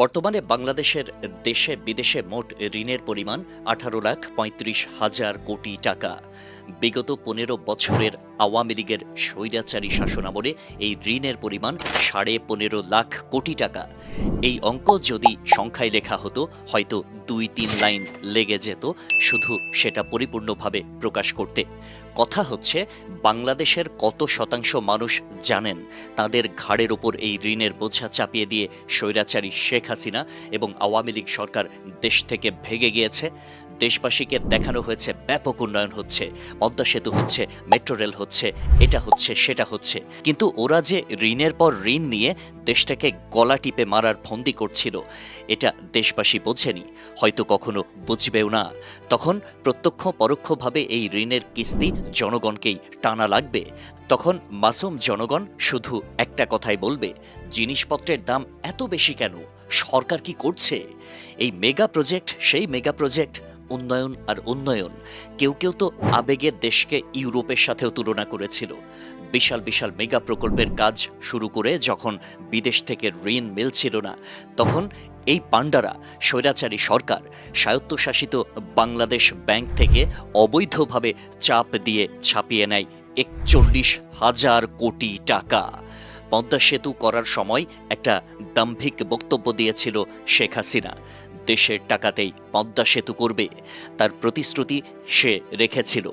বর্তমানে বাংলাদেশের দেশে বিদেশে মোট ঋণের পরিমাণ আঠারো লাখ পঁয়ত্রিশ হাজার কোটি টাকা। বিগত পনেরো বছরের আওয়ামী লীগের স্বৈরাচারী শাসনামলে এই ঋণের পরিমাণ সাড়ে পনেরো লাখ কোটি টাকা। এই অঙ্ক যদি সংখ্যায় লেখা হতো, হয়তো দুই তিন লাইন লেগে যেত, শুধু সেটা পরিপূর্ণভাবে প্রকাশ করতে। কথা হচ্ছে, বাংলাদেশের কত শতাংশ মানুষ জানেন, তাদের ঘাড়ের ওপর এই ঋণের বোঝা চাপিয়ে দিয়ে স্বৈরাচারী শেখ হাসিনা এবং আওয়ামী লীগ সরকার দেশ থেকে ভেগে গিয়েছে। দেশবাসীকে দেখানো হয়েছে ব্যাপক উন্নয়ন হচ্ছে, পদ্মা সেতু হচ্ছে, মেট্রো রেল হচ্ছে, এটা হচ্ছে, সেটা হচ্ছে। কিন্তু ওরা যে ঋণের পর ঋণ নিয়ে দেশটাকে গলা টিপে মারার ফন্দি করছিল, এটা দেশবাসী বোঝেনি। হয়তো কখনো বুঝবেও না। তখন প্রত্যক্ষ পরোক্ষভাবে এই ঋণের কিস্তি জনগণকেই টানা লাগবে। তখন মাসুম জনগণ শুধু একটা কথাই বলবে, জিনিসপত্রের দাম এত বেশি কেন? সরকার কি করছে? এই মেগা প্রজেক্ট, সেই মেগা প্রজেক্ট উন্নয়ন আর উন্নয়ন। কেউ কেউ তো আবেগের দেশকে ইউরোপের সাথেও তুলনা করেছিল। বিশাল বিশাল মেগা প্রকল্পের কাজ শুরু করে যখন বিদেশ থেকে ঋণ মিলছিল না, তখন এই পাণ্ডারা, স্বৈরাচারী সরকার, স্বায়ত্তশাসিত বাংলাদেশ ব্যাংক থেকে অবৈধভাবে চাপ দিয়ে ছাপিয়ে নেয় একচল্লিশ হাজার কোটি টাকা। পদ্মা সেতু করার সময় একটা দাম্ভিক বক্তব্য দিয়েছিল শেখ হাসিনা। দেশের টাকাতেই পদ্মা সেতু করবে। তার প্রতিশ্রুতি সে রেখেছিল।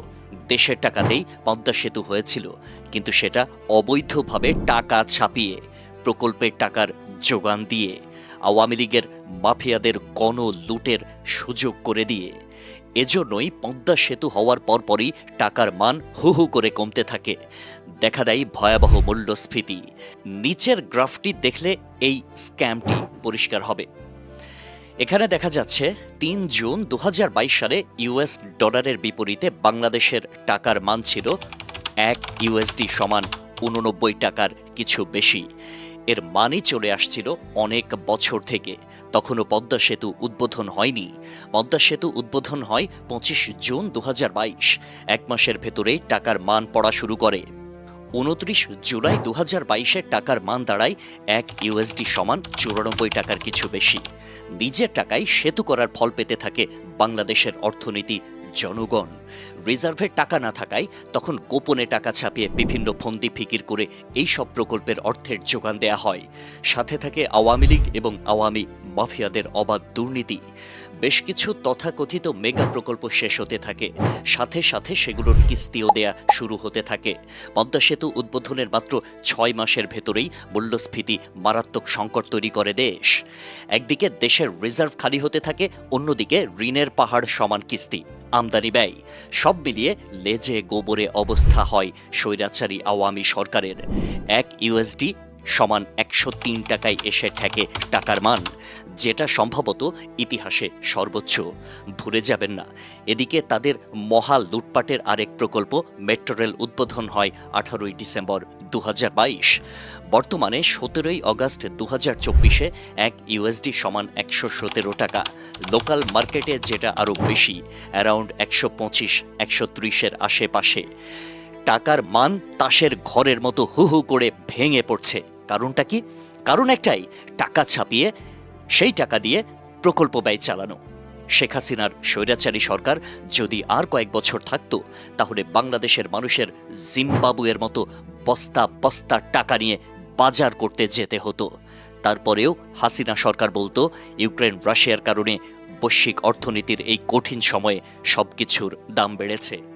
দেশের টাকাতেই পদ্মা সেতু হয়েছিল। কিন্তু সেটা অবৈধভাবে টাকা ছাপিয়ে, প্রকল্পের টাকার যোগান দিয়ে, আওয়ামী লীগের মাফিয়াদের গণ লুটের সুযোগ করে দিয়ে। এজন্যই পদ্মা সেতু হওয়ার পরপরই টাকার মান হু হু করে কমতে থাকে। দেখা দেয় ভয়াবহ মূল্যস্ফীতি। নিচের গ্রাফটি দেখলে এই স্ক্যামটি পরিষ্কার হবে। এখানে দেখা যাচ্ছে তিন জুন দু হাজার বাইশ সালে ইউএস ডলারের বিপরীতে বাংলাদেশের টাকার মান ছিল এক ইউএসডি সমান উননব্বই টাকার কিছু বেশি। এর মানই চলে আসছিল অনেক বছর থেকে। তখনও পদ্মা সেতু উদ্বোধন হয়নি। পদ্মা সেতু উদ্বোধন হয় পঁচিশ জুন দু এক মাসের ভেতরেই টাকার মান পড়া শুরু করে। উনত্রিশ জুলাই দু হাজার বাইশের টাকার মান দাঁড়ায় এক ইউএসডি সমান চুরানব্বই টাকার কিছু বেশি। নিজের টাকায় সেতু করার ফল পেতে থাকে বাংলাদেশের অর্থনীতি জনগণ। রিজার্ভের টাকা না থাকায় তখন গোপনে টাকা ছাপিয়ে বিভিন্ন ফন্দি ফিকির করে এই সব প্রকল্পের অর্থের যোগান দেয়া হয়। সাথে থাকে আওয়ামী লীগ এবং আওয়ামী মাফিয়াদের অবাধ দুর্নীতি। বেশ কিছু তথাকথিত মেগা প্রকল্প শেষ হতে থাকে। সাথে সাথে সেগুলোর কিস্তিও দেয়া শুরু হতে থাকে। পদ্মা সেতু উদ্বোধনের মাত্র ছয় মাসের ভেতরেই মূল্যস্ফীতি, মারাত্মক সংকট তৈরি করে দেশ। একদিকে দেশের রিজার্ভ খালি হতে থাকে, অন্যদিকে ঋণের পাহাড় সমান কিস্তি। আমদানি ব্যয়। সব মিলিয়ে লেজে গোবরে অবস্থা হয় স্বৈরাচারী আওয়ামী সরকারের। এক ইউএসডি সমান একশো তিন টাকায় এসে ঠেকে টাকার মান, যেটা সম্ভবত ইতিহাসে সর্বোচ্চ। ভুলে যাবেন না, এদিকে তাদের মহা লুটপাটের আরেক প্রকল্প মেট্রো রেল উদ্বোধন হয় আঠারোই ডিসেম্বর দু হাজার বাইশ। বর্তমানে সতেরোই আগস্ট দু হাজার চব্বিশে এক ইউএসডি সমান একশো সতেরো টাকা, লোকাল মার্কেটে যেটা আরও বেশি, অ্যারাউন্ড একশো পঁচিশ, একশো ত্রিশের আশেপাশে। টাকার মান তাসের ঘরের মতো হু হু করে ভেঙে পড়ছে। কারণটা কি? কারণ একটাই, টাকা ছাপিয়ে, সেই টাকা দিয়ে প্রকল্প ব্যয় চালানো। শেখ হাসিনার স্বৈরাচারী সরকার যদি আর কয়েক বছর থাকত, তাহলে বাংলাদেশের মানুষের জিম্বাবুয়ের মতো বস্তা বস্তা টাকা নিয়ে বাজার করতে যেতে হতো। তারপরেও হাসিনা সরকার বলতো, ইউক্রেন রাশিয়ার কারণে বৈশ্বিক অর্থনীতির এই কঠিন সময়ে সবকিছুর দাম বেড়েছে।